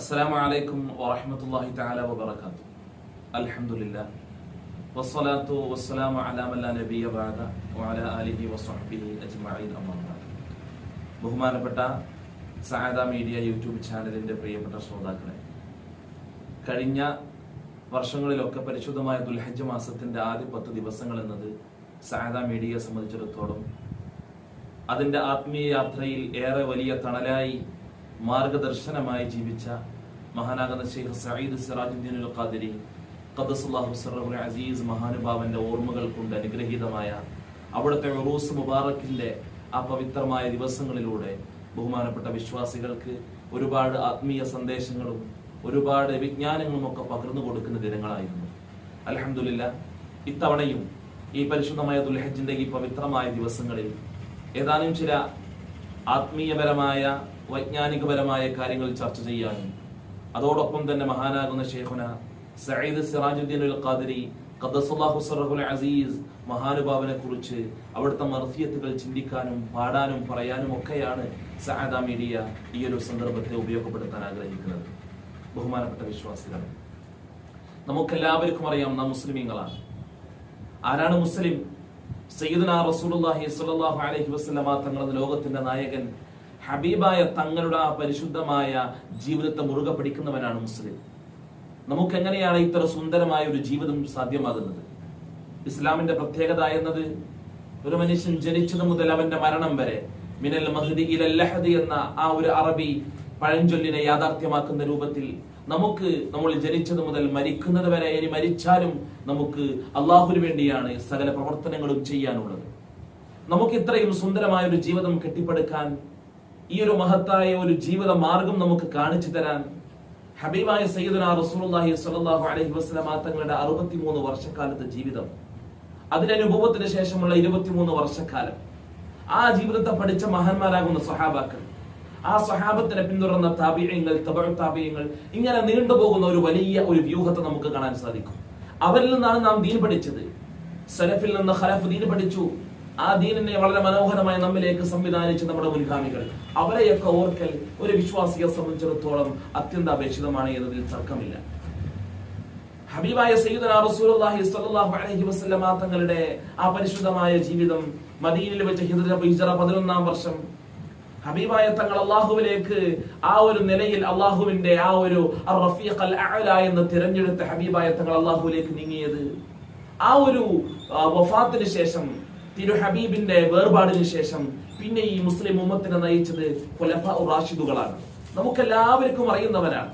അസ്സാം വലൈക്കും വാഹമത്തല്ലാഹി താല വബർക്കാത്തു അലഹമുല്ല വസ്സലാത്തു വസ്സലാം അലാമല്ല നബിയ ബാദ വാല അലിഹി വസ്ഹബിഹി അജ്മഈൻ അമ്മാബാദ് ബഹുമാനപ്പെട്ട സായദ മീഡിയ യൂട്യൂബ് ചാനലിന്റെ പ്രിയപ്പെട്ട ശ്രോതാക്കളെ കഴിഞ്ഞ വർഷങ്ങളിലൊക്കെ പരിശുദ്ധമായ ദുൽഹജ് മാസത്തിന്റെ ആദ്യ പത്ത് ദിവസങ്ങൾ എന്നത് സായദ മീഡിയയെ സംബന്ധിച്ചിടത്തോളം അതിന്റെ ആത്മീയ യാത്രയിൽ ഏറെ വലിയ തണലായി മാർഗദർശനമായി ജീവിച്ച മഹാനാകുന്ന ഷെയ്ഖ് സയ്യിദ് സിറാജുദ്ദീൻ അൽ ഖാദിരി ഖദ്ദസുല്ലാഹു സറഹുൽ അസീസ് മഹാനുഭാവന്റെ ഓർമ്മകൾ കൊണ്ട് അനുഗ്രഹീതമായ അവിടുത്തെ ഉറൂസ് മുബാറക്കിന്റെ ആ പവിത്രമായ ദിവസങ്ങളിലൂടെ ബഹുമാനപ്പെട്ട വിശ്വാസികൾക്ക് ഒരുപാട് ആത്മീയ സന്ദേശങ്ങളും ഒരുപാട് വിജ്ഞാനങ്ങളും ഒക്കെ പകർന്നു കൊടുക്കുന്ന ദിനങ്ങളായിരുന്നു. അലഹമില്ല ഇത്തവണയും ഈ പരിശുദ്ധമായ ദുൽഹജിന്റെ ഈ പവിത്രമായ ദിവസങ്ങളിൽ ഏതാനും ചില ആത്മീയപരമായ വൈജ്ഞാനികപരമായ കാര്യങ്ങൾ ചർച്ച ചെയ്യാനും അതോടൊപ്പം തന്നെ മഹാനാകുന്ന ഷേഖുന സയ്യിദ് സിറാജുദ്ദീൻ അൽ ഖാദിരി അസീസ് മഹാനുഭാവനെ കുറിച്ച് അവിടുത്തെ മർഫിയത്തുകൾ ചിന്തിക്കാനും പാടാനും പറയാനും ഒക്കെയാണ് സഹാദ മീഡിയ ഈ ഒരു സന്ദർഭത്തെ ഉപയോഗപ്പെടുത്താൻ ആഗ്രഹിക്കുന്നത്. ബഹുമാനപ്പെട്ട വിശ്വാസികൾ നമുക്കെല്ലാവർക്കും അറിയാം നാം മുസ്ലിമീങ്ങളാണ്. ആരാണ് മുസ്ലിം? സയ്യിദുന റസൂലുള്ളാഹി സ്വല്ലല്ലാഹു അലൈഹി വസല്ലമ തങ്ങളുടെ ലോകത്തിന്റെ നായകൻ ഹബീബായ തങ്ങളുടെ ആ പരിശുദ്ധമായ ജീവിതത്തെ മുറുകെ പിടിക്കുന്നവനാണ് മുസ്ലിം. നമുക്ക് എങ്ങനെയാണ് ഇത്ര സുന്ദരമായ ഒരു ജീവിതം സാധ്യമാകുന്നത്? ഇസ്ലാമിന്റെ പ്രത്യേകത എന്നത് ഒരു മനുഷ്യൻ ജനിച്ചത് മുതൽ അവന്റെ മരണം വരെ മിനൽ മഹദി ഇലൽ ലഹദി എന്ന ആ ഒരു അറബി പഴഞ്ചൊല്ലിനെ യാഥാർത്ഥ്യമാക്കുന്ന രൂപത്തിൽ നമുക്ക് നമ്മൾ ജനിച്ചത് മുതൽ മരിക്കുന്നത് വരെ ഇനി മരിച്ചാലും നമുക്ക് അള്ളാഹുവിന് വേണ്ടിയാണ് സകല പ്രവർത്തനങ്ങളും ചെയ്യാനുള്ളത്. നമുക്ക് ഇത്രയും സുന്ദരമായ ഒരു ജീവിതം കെട്ടിപ്പടുക്കാൻ ഈ ഒരു മഹത്തായ ഒരു ജീവിത മാർഗം നമുക്ക് കാണിച്ചു തരാൻ ഹബീബായ സയ്യിദുന റസൂലുള്ളാഹി സ്വല്ലല്ലാഹു അലൈഹി തങ്ങളുടെ 63 വർഷക്കാലത്തെ ജീവിതം. അതിന്റെ അനുഭവത്തിന് ശേഷമുള്ള 23 വർഷക്കാലം. ആ ജീവിതത്തെ പഠിച്ച മഹാന്മാരാകുന്ന സഹാബാക്കൾ ആ സഹാബത്തിനെ പിന്തുടർന്ന താപിയങ്ങൾ താപിയങ്ങൾ ഇങ്ങനെ നീണ്ടുപോകുന്ന ഒരു വലിയ ഒരു വ്യൂഹത്തെ നമുക്ക് കാണാൻ സാധിക്കും. അവരിൽ നിന്നാണ് നാം ദീൻ പഠിച്ചത്. സലഫിൽ നിന്ന് ഖലഫ് ദീൻ പഠിച്ചു. ആ ദീനിനെ വളരെ മനോഹരമായി നമ്മിലേക്ക് സംവിധാനിച്ച നമ്മുടെ മുൻഗാമികൾ അവരെയൊക്കെ ഓർക്കൽ ഒരു വിശ്വാസിയെ സംബന്ധിച്ചിടത്തോളം അത്യന്താപേക്ഷിതമാണ് എന്നതിൽ തർക്കമില്ല. ഹബീബായ സയ്യിദുന റസൂലുള്ളാഹി സ്വല്ലല്ലാഹു അലൈഹി വസല്ലമ തങ്ങളുടെ ആ പരിശുദ്ധമായ ജീവിതം മദീനയിൽ വെച്ച് ഹിജറ പതിനൊന്നാം 11 വർഷം ഹബീബായ തങ്ങൾ അള്ളാഹുവിലേക്ക് ആ ഒരു നിലയിൽ അള്ളാഹുവിന്റെ ആ ഒരു എന്ന് തിരഞ്ഞെടുത്ത ഹബീബായ തങ്ങൾ അള്ളാഹുവിലേക്ക് നീങ്ങിയത്. ആ ഒരു വഫാത്തിന് ശേഷം തിരു ഹബീബിന്റെ വേർപാടിന് ശേഷം പിന്നെ ഈ മുസ്ലിം ഉമ്മത്തിനെ നയിച്ചത് കൊലഫ റാഷിദുകളാണ്. നമുക്കെല്ലാവർക്കും അറിയുന്നവരാണ്.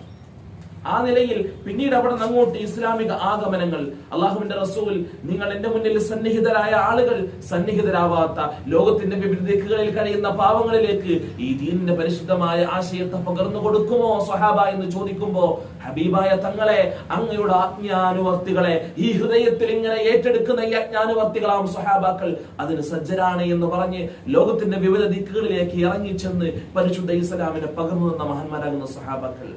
ആ നിലയിൽ പിന്നീട് അവിടെ അങ്ങോട്ട് ഇസ്ലാമിക ആഗമനങ്ങൾ. അള്ളാഹുവിന്റെ റസൂൽ നിങ്ങൾ എന്റെ മുന്നിൽ സന്നിഹിതരായ ആളുകൾ സന്നിഹിതരാവാത്ത ലോകത്തിന്റെ വിവിധ ദിക്കുകളിൽ കഴിയുന്ന പാവങ്ങളിലേക്ക് ഈ ദീനിന്റെ പരിശുദ്ധമായ ആശയത്തെ പകർന്നു കൊടുക്കുമോ? സ്വഹാബ എന്ന് ചോദിക്കുമ്പോ ഹബീബായ തങ്ങളെ അങ്ങയുടെ ആജ്ഞാനുവർത്തികളെ ഈ ഹൃദയത്തിൽ ഇങ്ങനെ ഏറ്റെടുക്കുന്ന ഈ അജ്ഞാനുവർത്തികളാണ് സ്വഹാബാക്കൾ. അതിന് സജ്ജരാണ് എന്ന് പറഞ്ഞ് ലോകത്തിന്റെ വിവിധ ദിക്കുകളിലേക്ക് ഇറങ്ങിച്ചെന്ന് പരിശുദ്ധ ഇസ്ലാമിനെ പകർന്നു തന്ന മഹാന്മാരാകുന്ന സ്വഹാബാക്കൾ.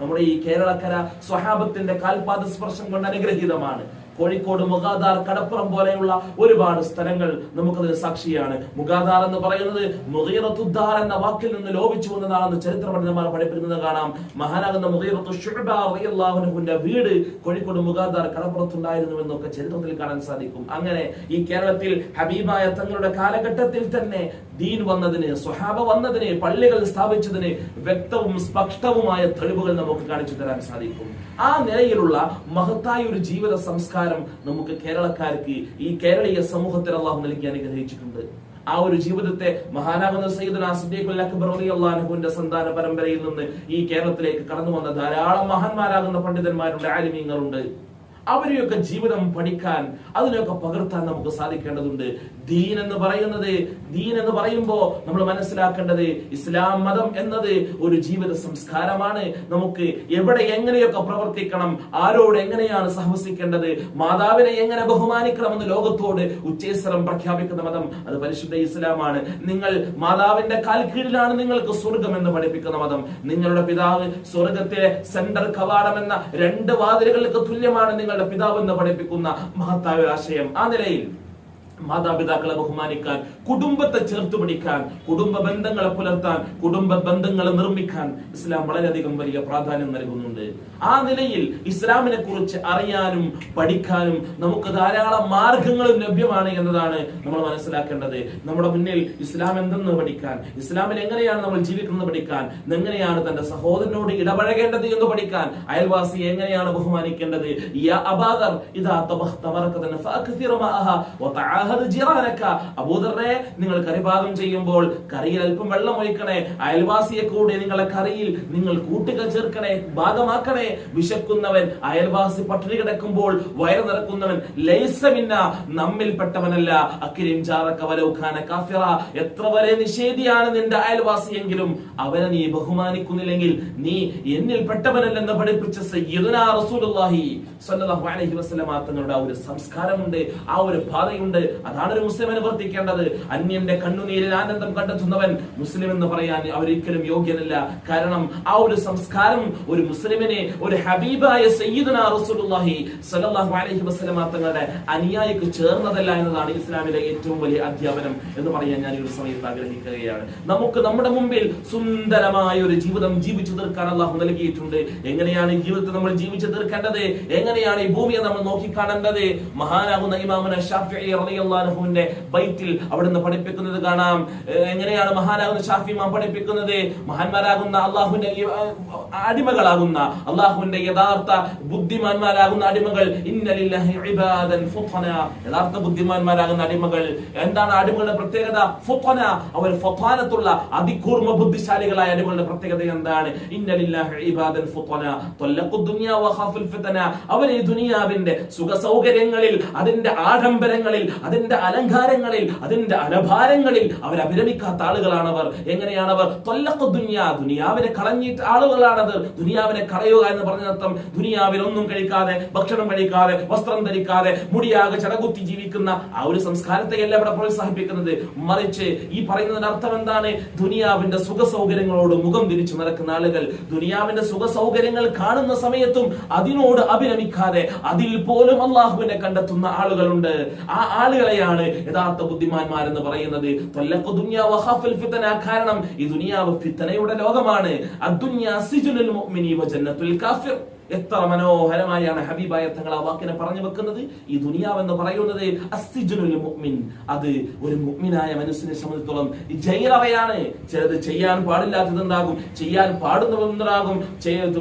നമ്മുടെ ഈ കേരളക്കര സ്വഹാബത്തിന്റെ കാൽപാദ സ്പർശം കൊണ്ട് അനുഗ്രഹീതമാണ്. കോഴിക്കോട് മുഖാദാർ കടപ്പുറം പോലെയുള്ള ഒരുപാട് സ്ഥലങ്ങൾ നമുക്കതിന് സാക്ഷിയാണ്. മുഖാദാർ എന്ന് പറയുന്നത് മുഗീറത്തുദ്ദാർ എന്ന വാക്കിൽ നിന്ന് ലോപിച്ചു വന്നതാണെന്ന് ചരിത്ര പണ്ഡിതന്മാർ പഠിപ്പിക്കുന്നത് കാണാം. മഹാനാകുന്ന മുഹീറത്തുഹുന്റെ വീട് കോഴിക്കോട് മുഖാദാർ കടപ്പുറത്തുണ്ടായിരുന്നു എന്നൊക്കെ ചരിത്രത്തിൽ കാണാൻ സാധിക്കും. അങ്ങനെ ഈ കേരളത്തിൽ ഹബീബായ തങ്ങളുടെ കാലഘട്ടത്തിൽ തന്നെ ദീൻ വന്നതിന് സ്വഹാബ വന്നതിന് പള്ളികൾ സ്ഥാപിച്ചതിന് വ്യക്തവും സ്പഷ്ടവുമായ തെളിവുകൾ നമുക്ക് കാണിച്ചു തരാൻ സാധിക്കും. ആ നിലയിലുള്ള മഹത്തായ ഒരു ജീവിത സംസ്കാരം നമുക്ക് കേരളക്കാർക്ക് ഈ കേരളീയ സമൂഹത്തിൽ അള്ളാഹു നൽകി അനുഗ്രഹിച്ചിട്ടുണ്ട്. ആ ഒരു ജീവിതത്തെ മഹാനാകുന്ന സയ്യിദുന സിദ്ദീഖുൽ അക്ബർ സന്താന പരമ്പരയിൽ നിന്ന് ഈ കേരളത്തിലേക്ക് കടന്നു വന്ന ധാരാളം മഹാന്മാരാകുന്ന പണ്ഡിതന്മാരുണ്ട് ആലിമീങ്ങളുണ്ട്. അവരെയൊക്കെ ജീവിതം പഠിക്കാൻ അതിനെയൊക്കെ പകർത്താൻ നമുക്ക് സാധിക്കേണ്ടതുണ്ട്. ദീൻ എന്ന് പറയുന്നത് ദീൻ എന്ന് പറയുമ്പോൾ നമ്മൾ മനസ്സിലാക്കേണ്ടത് ഇസ്ലാം മതം എന്നത് ഒരു ജീവിത സംസ്കാരമാണ്. നമുക്ക് എവിടെ എങ്ങനെയൊക്കെ പ്രവർത്തിക്കണം ആരോട് എങ്ങനെയാണ് സഹവസിക്കേണ്ടത് മാതാവിനെ എങ്ങനെ ബഹുമാനിക്കണമെന്ന് ലോകത്തോട് ഉച്ചേസ്വരം പ്രഖ്യാപിക്കുന്ന മതം അത് പരിശുദ്ധ ഇസ്ലാമാണ്. നിങ്ങൾ മാതാവിന്റെ കാൽ കീഴിലാണ് നിങ്ങൾക്ക് സ്വർഗം എന്ന് പഠിപ്പിക്കുന്ന മതം. നിങ്ങളുടെ പിതാവ് സ്വർഗത്തിലെ സെന്റർ കവാടം എന്ന രണ്ട് വാതിലുകൾക്ക് തുല്യമാണ് നിങ്ങളുടെ പിതാവ് എന്ന് പഠിപ്പിക്കുന്ന മഹത്തായ ഒരു ആശയം ആ നിലയിൽ മാതാപിതാക്കളെ ബഹുമാനിക്കാൻ കുടുംബത്തെ ചേർത്ത് പിടിക്കാൻ കുടുംബ ബന്ധങ്ങളെ പുലർത്താൻ കുടുംബ ബന്ധങ്ങളെ നിർമ്മിക്കാൻ ഇസ്ലാം വളരെയധികം വലിയ പ്രാധാന്യം നൽകുന്നുണ്ട്. ആ നിലയിൽ ഇസ്ലാമിനെ കുറിച്ച് അറിയാനും പഠിക്കാനും നമുക്ക് ധാരാളം മാർഗങ്ങളും ലഭ്യമാണ് എന്നതാണ് നമ്മൾ മനസ്സിലാക്കേണ്ടത്. നമ്മുടെ മുന്നിൽ ഇസ്ലാം എന്തെന്ന് പഠിക്കാൻ ഇസ്ലാമിൽ എങ്ങനെയാണ് നമ്മൾ ജീവിക്കുന്നത് പഠിക്കാൻ എങ്ങനെയാണ് തന്റെ സഹോദരനോട് ഇടപഴകേണ്ടത് എന്ന് പഠിക്കാൻ അയൽവാസി എങ്ങനെയാണ് ബഹുമാനിക്കേണ്ടത്? അബാദർ ഇദാ തബഖ്ത മറക്കതൻ ഫഅക്സിറ മഅഹ വതആഹദ് ജിറാനക അബൂദറെ നിങ്ങൾ കറിഭാഗം ചെയ്യുമ്പോൾ കറിയിൽ അല്പം വെള്ളം ഒഴിക്കണേ. അയൽവാസിയെ കൂടെ നിങ്ങളെ കറിയിൽ നിങ്ങൾ കൂട്ടുകൾ ചേർക്കണേ ഭാഗമാക്കണേ. വിശക്കുന്നവൻ അയൽവാസി പട്ടിണി കിടക്കുമ്പോൾ വയറ് നിറക്കുന്നവൻ ലൈസമിന്ന നമ്മിൽപ്പെട്ടവനല്ല അക്കിരിം ചാറക്കവലൗഖാന വലൗ കാഫിറ. എത്ര വരെ നിഷേധിയാണ് നിന്റെ അയൽവാസിയെങ്കിലും അവനെ നീ ബഹുമാനിക്കുന്നില്ലെങ്കിൽ നീ എന്നിൽ പെട്ടവനല്ലെന്ന് പഠിപ്പിച്ച സയ്യിദുനാ റസൂലുള്ളാഹി സ്വല്ലല്ലാഹു അലൈഹി വസല്ലമ തങ്ങളുടെ ആ ഒരു സംസ്കാരമുണ്ട് ആ ഒരു പാതയുണ്ട്. അതാണ് ഒരു മുസ്ലിം അനുവർത്തിക്കേണ്ടത് അന്യന്റെ കണ്ണുനീരിൽ ആനന്ദം കണ്ടെത്തുന്നവൻ മുസ്ലിം എന്ന് പറയാൻ അവരൊരിക്കലും യോഗ്യനല്ല. കാരണം ആ ഒരു സംസ്കാരം ഒരു മുസ്ലിമിനെ ഒരു ഹബീബായ സയ്യിദുനാ റസൂലുള്ളാഹി സ്വല്ലല്ലാഹു അലൈഹി വസല്ലമ തങ്ങളുടെ അനുയായിക്ക് ചേർന്നതല്ല എന്നതാണ് ഇസ്ലാമിലെ ഏറ്റവും വലിയ അധ്യാപനം എന്ന് പറയാൻ ഞാൻ ഈ ഒരു സമയത്ത് ആഗ്രഹിക്കുകയാണ്. നമുക്ക് നമ്മുടെ മുമ്പിൽ സുന്ദരമായ ഒരു ജീവിതം ജീവിച്ചു തീർക്കാൻ അള്ളാഹു നൽകിയിട്ടുണ്ട്. എങ്ങനെയാണ് ജീവിതത്തെ നമ്മൾ ജീവിച്ചു തീർക്കേണ്ടത്? എങ്ങനെയാണ് ഈ ഭൂമിയെ നമ്മൾ നോക്കിക്കാണേണ്ടത്? മഹാനാകുന്ന ഇമാമന ഷാഫിഈ അൻഹുവിന്റെ ബൈത്തിൽ അവിടുന്ന് പഠിപ്പിക്കുന്നത് കാണാം. എങ്ങനെയാണ് മഹാനാകുന്ന ഷാഫി പഠിപ്പിക്കുന്നത്? മഹാന്മാരാകുന്ന അള്ളാഹുവിന്റെ അടിമകളാകുന്ന അള്ളാഹുവിന്റെ യഥാർത്ഥ ബുദ്ധിമാന്മാരാകുന്ന അടിമകൾ. യഥാർത്ഥ ബുദ്ധിമാന്മാരാകുന്ന അടിമകൾ. എന്താണ് അടിമകളുടെ പ്രത്യേകത? ഫുഫന അവർ ഫുഫാനത്തുള്ള അതികൂർമ്മ ബുദ്ധിശാലികളായ അടിമകളുടെ പ്രത്യേകത എന്താണ്? അവർ ഈ ദുനിയാവിന്റെ സുഖ സൗകര്യങ്ങളിൽ അതിന്റെ ആഡംബരങ്ങളിൽ അലങ്കാരങ്ങളിൽ അതിന്റെ അലഭാരങ്ങളിൽ അവർ അഭിരമിക്കാത്ത ആളുകളാണവർ. എങ്ങനെയാണവർ? തൊല്ലക്കു ദുനിയാ ദുനിയാവിനെ കളഞ്ഞിട്ട് ആളുകളാണത്. ദുനിയാവിനെ കളയുക എന്ന് പറഞ്ഞർത്ഥം ദുനിയാവിൽ ഒന്നും കഴിക്കാതെ ഭക്ഷണം കഴിക്കാതെ വസ്ത്രം ധരിക്കാതെ മുടിയാകെ ചടകുത്തി ജീവിക്കുന്ന ആ ഒരു സംസ്കാരത്തെയല്ല ഇവിടെ പ്രോത്സാഹിപ്പിക്കുന്നത്. മറിച്ച് ഈ പറയുന്നതിനർത്ഥം എന്താണ്? ദുനിയാവിന്റെ സുഖ സൗകര്യങ്ങളോട് മുഖം തിരിച്ചു നടക്കുന്ന ആളുകൾ ദുനിയാവിന്റെ സുഖ സൗകര്യങ്ങൾ കാണുന്ന സമയത്തും അതിനോട് അഭിരമിക്കാതെ അതിൽ പോലും അള്ളാഹുവിനെ കണ്ടെത്തുന്ന ആളുകളുണ്ട്. ആ ആളുകളെയാണ് യഥാർത്ഥ ബുദ്ധിമാന്മാർ എന്ന് പറയുന്നത് കാരണം ഈ ദുനിയാവ് ഫിത്തനയുടെ ലോകമാണ്. അദ്ദുനിയ സിജുനുൽ മുഅ്മിനി ജന്നത്തുൽ കാഫിർ. എത്ര മനോഹരമായാണ് ഹബീബായ തങ്ങൾ ആ വാക്കിനെ പറഞ്ഞു വെക്കുന്നത്. ഈ ദുനിയാവ് എന്ന് പറയുന്നത് മുഅ്മിൻ. അത് ഒരു മുഅ്മിനായ മനുഷ്യനെ സംബന്ധിച്ചിടത്തോളം ജയിലറയാണ് ചിലത് ചെയ്യാൻ പാടില്ലാത്തതുണ്ടാകും ചെയ്യാൻ പാടുന്നതുണ്ടാകും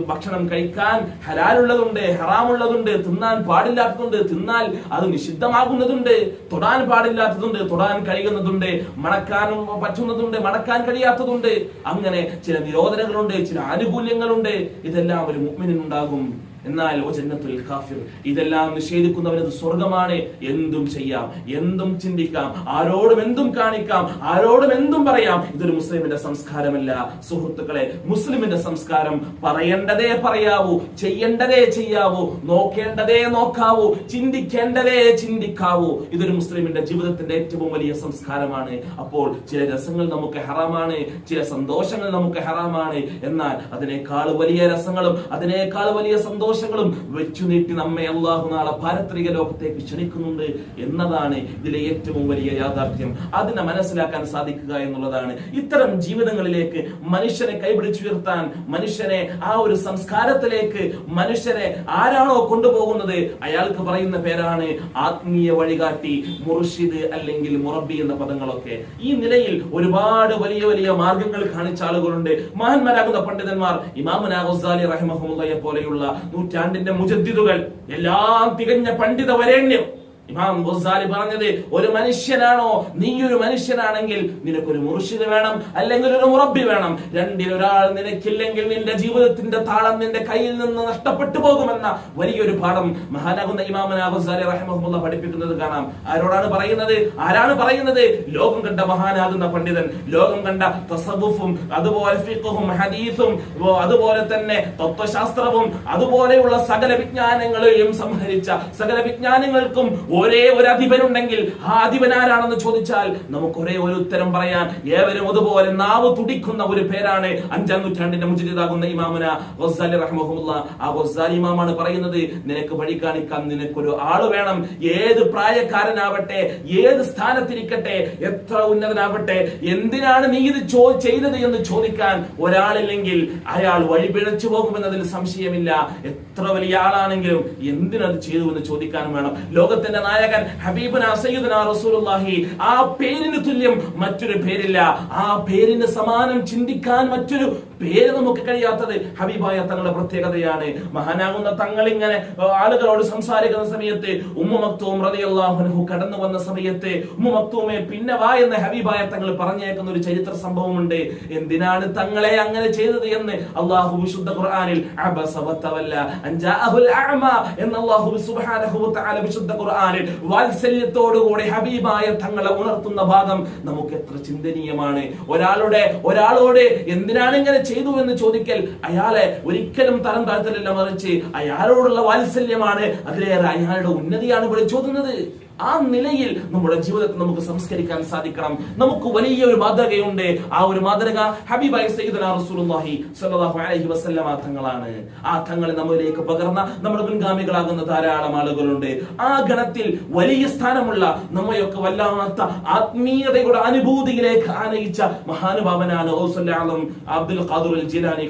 ഭക്ഷണം കഴിക്കാൻ ഹലാലുള്ളതുണ്ട് ഹറാമുള്ളതുണ്ട് തിന്നാൻ പാടില്ലാത്തതുണ്ട് തിന്നാൽ അത് നിഷിദ്ധമാകുന്നതുണ്ട് തൊടാൻ പാടില്ലാത്തതുണ്ട് തൊടാൻ കഴിയുന്നതുണ്ട് മണക്കാൻ പറ്റുന്നതുണ്ട് മണക്കാൻ കഴിയാത്തതുണ്ട്. അങ്ങനെ ചില നിരോധനങ്ങളുണ്ട് ചില ആനുകൂല്യങ്ങളുണ്ട്. ഇതെല്ലാം ഒരു മുഅ്മിനുണ്ടാകും como എന്നാൽ ജന്നത്തുൽ കാഫിർ ഇതെല്ലാം നിഷേധിക്കുന്നവനത് സ്വർഗമാണ് എന്തും ചെയ്യാം എന്തും ചിന്തിക്കാം ആരോടും എന്തും കാണിക്കാം ആരോടും എന്തും പറയാം. ഇതൊരു മുസ്ലിമിന്റെ സംസ്കാരമല്ല. സുഹൃത്തുക്കളെ മുസ്ലിമിന്റെ സംസ്കാരം പറയേണ്ടതേ പറയാവൂ ചെയ്യേണ്ടതേ ചെയ്യാവൂ നോക്കേണ്ടതേ നോക്കാവൂ ചിന്തിക്കേണ്ടതേ ചിന്തിക്കാവൂ. ഇതൊരു മുസ്ലിമിന്റെ ജീവിതത്തിന്റെ ഏറ്റവും വലിയ സംസ്കാരമാണ്. അപ്പോൾ ചില രസങ്ങൾ നമുക്ക് ഹറാമാണ് ചില സന്തോഷങ്ങൾ നമുക്ക് ഹറാമാണ്. എന്നാൽ അതിനേക്കാൾ വലിയ രസങ്ങളും അതിനേക്കാൾ വലിയ സന്തോഷങ്ങളും വെച്ചു നീട്ടി നമ്മെ അള്ളാഹു നാളെ പാരത്രിക ലോകത്തേക്ക് ക്ഷണിക്കുന്നുണ്ട് എന്നതാണ് ഇതിലെ ഏറ്റവും വലിയ യാഥാർത്ഥ്യം. അതിനെ മനസ്സിലാക്കാൻ സാധിക്കുക എന്നുള്ളതാണ്. ഇത്തരം ജീവിതങ്ങളിലേക്ക് മനുഷ്യനെ കൈപിടിച്ചുയർത്താൻ മനുഷ്യനെ ആ ഒരു സംസ്കാരത്തിലേക്ക് മനുഷ്യനെ ആരാണോ കൊണ്ടുപോകുന്നത്? അയാൾക്ക് പറയുന്ന പേരാണ് ആത്മീയ വഴികാട്ടി മുർഷിദ് അല്ലെങ്കിൽ മുറബി എന്ന പദങ്ങളൊക്കെ. ഈ നിലയിൽ ഒരുപാട് വലിയ വലിയ മാർഗങ്ങൾ കാണിച്ച ആളുകളുണ്ട്. മഹാന്മാരാകുന്ന പണ്ഡിതന്മാർ ഇമാമുന ഗസാലി റഹിമഹുല്ലയെ പോലെയുള്ള നൂറ്റാണ്ടിന്റെ മുജദ്ദിദുകൾ എല്ലാം തികഞ്ഞ പണ്ഡിത വരേണ്യം ഇമാം ഗുസാലി പറഞ്ഞത് ഒരു മനുഷ്യനാണോ? നീ ഒരു മനുഷ്യനാണെങ്കിൽ നിനക്കൊരു മുർഷിദ് വേണം അല്ലെങ്കിൽ ഒരു മുറബി വേണം. രണ്ടിൽ ഒരാൾ നിനക്കില്ലെങ്കിൽ നിന്റെ ജീവിതത്തിന്റെ താളം നിന്റെ കയ്യിൽ നിന്ന് നഷ്ടപ്പെട്ടു പോകുമെന്ന വലിയൊരു പാഠം മഹാനാകുന്ന ഇമാമന ഗുസാലി റഹിമഹുല്ല പഠിപ്പിക്കുന്നത് കാണാം. ആരോടാണ് പറയുന്നത്? ആരാണ് പറയുന്നത്? ലോകം കണ്ട മഹാനാകുന്ന പണ്ഡിതൻ ലോകം കണ്ട തസബുഫും അതുപോലെ ഫിഖും ഹദീസും അതുപോലെ തന്നെ തത്വശാസ്ത്രവും അതുപോലെയുള്ള സകല വിജ്ഞാനങ്ങളെയും സംഹരിച്ച സകല വിജ്ഞാനങ്ങൾക്കും ഒരേ ഒരു അധിപനുണ്ടെങ്കിൽ ആ അധിപൻ ആരാണെന്ന് ചോദിച്ചാൽ നമുക്ക് ഒരേ ഒരു ഉത്തരം പറയാൻ ഏവരും അതുപോലെ നാവ് തുടിക്കുന്ന ഒരു പേരാണ് അഞ്ചാം നൂറ്റാണ്ടിന്റെ മുജിതാകുന്ന ഇമാമുന ഗസാലി റഹ്മഹുല്ല ആ ഗസാലി ഇമാമാണ് പറയുന്നത് നിനക്ക് വഴി കാണിക്കാൻ നിനക്കൊരു ആൾ വേണം. ഏത് പ്രായക്കാരനാവട്ടെ ഏത് സ്ഥാനത്തിരിക്കട്ടെ എത്ര ഉന്നതനാവട്ടെ എന്തിനാണ് നീ ഇത് ചോ ചെയ്തത് എന്ന് ചോദിക്കാൻ ഒരാളില്ലെങ്കിൽ അയാൾ വഴി പിഴച്ചു പോകുമെന്നതിൽ സംശയമില്ല. എത്ര വലിയ ആളാണെങ്കിലും എന്തിനത് ചെയ്തു എന്ന് ചോദിക്കാനും വേണം. ലോകത്തിന്റെ നായകൻ റസൂലുള്ളാഹി. ആ പേരിന് തുല്യം മറ്റൊരു പേരില്ല. ആ പേരിന് സമാനം ചിന്തിക്കാൻ മറ്റൊരു പേര് നമുക്ക് കഴിയാത്തത് ഹബീബായ തങ്ങളുടെ പ്രത്യേകതയാണ്. മഹാനാകുന്ന തങ്ങൾ ഇങ്ങനെ ആളുകളോട് സംസാരിക്കുന്ന സമയത്ത് ഉമ്മ മക്തൂം കടന്നു വന്ന സമയത്ത് ഉമ്മ പിന്നെ വാ എന്ന് ഹബീബായ തങ്ങൾ പറഞ്ഞേക്കുന്ന ഒരു ചരിത്ര സംഭവമുണ്ട്. എന്തിനാണ് തങ്ങളെ അങ്ങനെ ചെയ്തത് എന്ന് അള്ളാഹു വിശുദ്ധ ഖുർആനിൽ അബസ വതവല്ല അഅമ എന്ന് അള്ളാഹു സുബ്ഹാനഹു വതആല വിശുദ്ധ ഖുർആനിൽ വാത്സല്യത്തോടുകൂടി ഹബീബായ തങ്ങളെ ഉണർത്തുന്ന ഭാഗം നമുക്ക് എത്ര ചിന്തനീയമാണ്. ഒരാളുടെ ഒരാളോട് എന്തിനാണ് ഇങ്ങനെ ചെയ്തു എന്ന് ചോദിക്കൽ അയാളെ ഒരിക്കലും തരം താഴ്ത്തലല്ല മറിച്ച് അയാളോടുള്ള വാത്സല്യമാണ്. അതിലേറെ അയാളുടെ ഉന്നതിയാണ് വിളിച്ചോതുന്നത് ആ നിലയിൽ നമ്മുടെ ജീവിതത്തെ നമുക്ക് സംസ്കരിക്കാൻ സാധിക്കണം. നമുക്ക് വലിയ ഒരു മാതൃകയുണ്ട്. ആ ഒരു മാതൃക ഹബീബായി സയ്യിദുനാ റസൂലുള്ളാഹി സ്വല്ലല്ലാഹു അലൈഹി വസല്ലമ തങ്ങളാണ്. ആ തങ്ങളെ നമ്മളിലേക്ക് പകർന്ന നമ്മുടെ മുൻഗാമികളാകുന്ന ധാരാളം ആളുകളുണ്ട്. ആ ഗണത്തിൽ വലിയ സ്ഥാനമുള്ള നമ്മയൊക്കെ വല്ലാത്ത ആത്മീയതയുടെ അനുഭൂതിയിലേക്ക് ആനയിച്ച മഹാനുഭാവനാണ് അബ്ദുൽ ഖാദിർ ജീലാനി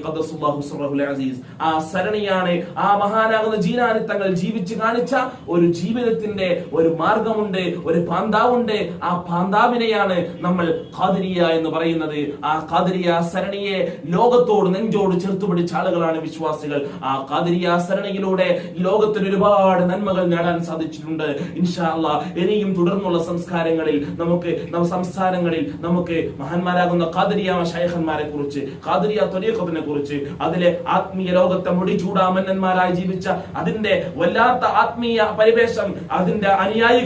അസീസ്. ആ സരണിയാണ് ആ മഹാനാകുന്ന ജീലാനി തങ്ങൾ ജീവിച്ച് കാണിച്ച ഒരു ജീവിതത്തിന്റെ ഒരു മാർഗമുണ്ട് ഒരു പാന്താവുണ്ട്. ആ പാന്താവിനെയാണ് നമ്മൾ ഖാദിരിയ എന്ന് പറയുന്നത്. ആ ഖാദിരിയ സരണിയെ ലോകത്തോട് നെഞ്ചോട് ചേർത്ത് പിടിച്ച ആളുകളാണ് വിശ്വാസികൾ. ആ ഖാദിരിയ സരണിയിലൂടെ ലോകത്തിന് ഒരുപാട് നന്മകൾ നേടാൻ സാധിച്ചിട്ടുണ്ട്. ഇൻഷാല്ല ഇനിയും തുടർന്നുള്ള സംസ്കാരങ്ങളിൽ നമുക്ക് സംസ്ഥാനങ്ങളിൽ നമുക്ക് മഹാന്മാരാകുന്ന ഖാദിരിയ ശൈഖന്മാരെ കുറിച്ച് ഖാദിരിയ തൊലിയക്കത്തിനെ കുറിച്ച് അതിലെ ആത്മീയ ലോകത്തെ മുടിചൂടാമന്നന്മാരായി ജീവിച്ച അതിന്റെ വല്ലാത്ത ആത്മീയ പരിവേഷം അതിന്റെ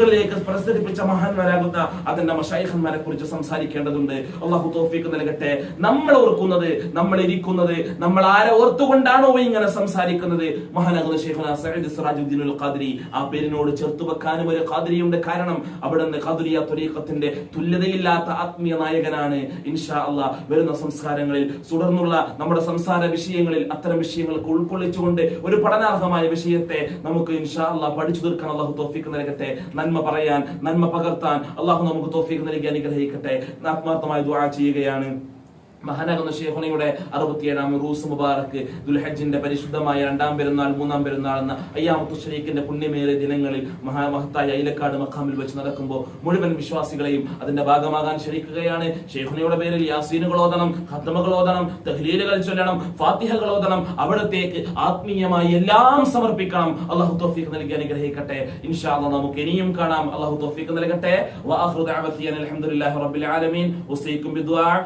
അനുയായികളിലേക്ക് പ്രസരിപ്പിച്ച മഹാന്മാരാകുന്ന അതിന്റെ മഷൈഖന്മാരെ കുറിച്ച് സംസാരിക്കേണ്ടതുണ്ട്. അള്ളാഹു തോഫിക്ക് നൽകട്ടെ. നമ്മൾ ഓർക്കുന്നത് നമ്മൾ ഇരിക്കുന്നത് നമ്മൾ ആരെ ഓർത്തുകൊണ്ടാണോ ഇങ്ങനെ സംസാരിക്കുന്നത്? മഹാനാകുന്ന ഷെയ്ഖുന സഈദ് സിറാജുദ്ദീൻ അൽ ഖാദിരി ആ പേരിനോട് ചേർത്ത് വെക്കാനും ഒരു ഖാദരിയുണ്ട്. കാരണം അവിടെ നിന്ന് ഖാദിരിയ തുരീഖത്തിന്റെ തുല്യതയില്ലാത്ത ആത്മീയ നായകനാണ്. ഇൻഷാ അള്ളാ വരുന്ന സംസ്കാരങ്ങളിൽ തുടർന്നുള്ള നമ്മുടെ സംസാര വിഷയങ്ങളിൽ അത്തരം വിഷയങ്ങൾക്ക് ഉൾക്കൊള്ളിച്ചുകൊണ്ട് ഒരു പഠനാർഹമായ വിഷയത്തെ നമുക്ക് ഇൻഷാ അള്ളാ പഠിച്ചു തീർക്കാൻ അള്ളാഹു തോഫിക്ക് നൽകട്ടെ. നന്മ പറയാൻ നന്മ പകർത്താൻ അള്ളാഹു നമുക്ക് തോഫിക്ക് നൽകി അനുഗ്രഹിക്കട്ടെ. ആത്മാർത്ഥമായി ദുആ ചെയ്യുകയാണ്. മഹാനാകുന്ന ഷേഖുനയുടെ അറുപത്തിയേഴാം റൂസ് മുബാറക്ക് ദുൽഹജ്ജിന്റെ പരിശുദ്ധമായ രണ്ടാം പെരുന്നാൾ മൂന്നാം പെരുന്നാൾ എന്ന അയ്യാമത്തു ഷെയ്ഖിന്റെ പുണ്യമേറിയ ദിനങ്ങളിൽ മഹാമഹത്തായ ഐലക്കാട് മഖാമിൽ വെച്ച് നടക്കുമ്പോൾ മുഴുവൻ വിശ്വാസികളെയും അതിന്റെ ഭാഗമാകാൻ ക്ഷണിക്കുകയാണ് ഷെയ്ഖുണയുടെ പേരിൽ യാസീനുകൾ ഓതണം ഖത്തമകൾ ഓതണം തഹ്ലീലുകൾ ചൊല്ലണം ഫാത്തിഹകൾ ഓതണം അവിടത്തേക്ക് ആത്മീയമായി എല്ലാം സമർപ്പിക്കണം. അള്ളാഹു തോഫീഖ് നൽകി അനുഗ്രഹിക്കട്ടെ. ഇൻഷാ നമുക്ക് ഇനിയും കാണാം. അള്ളാഹു തോഫീഖ് നൽകട്ടെ. റബ്ബിൽ ആലമീൻ. വസീക്കും ബിദുആ.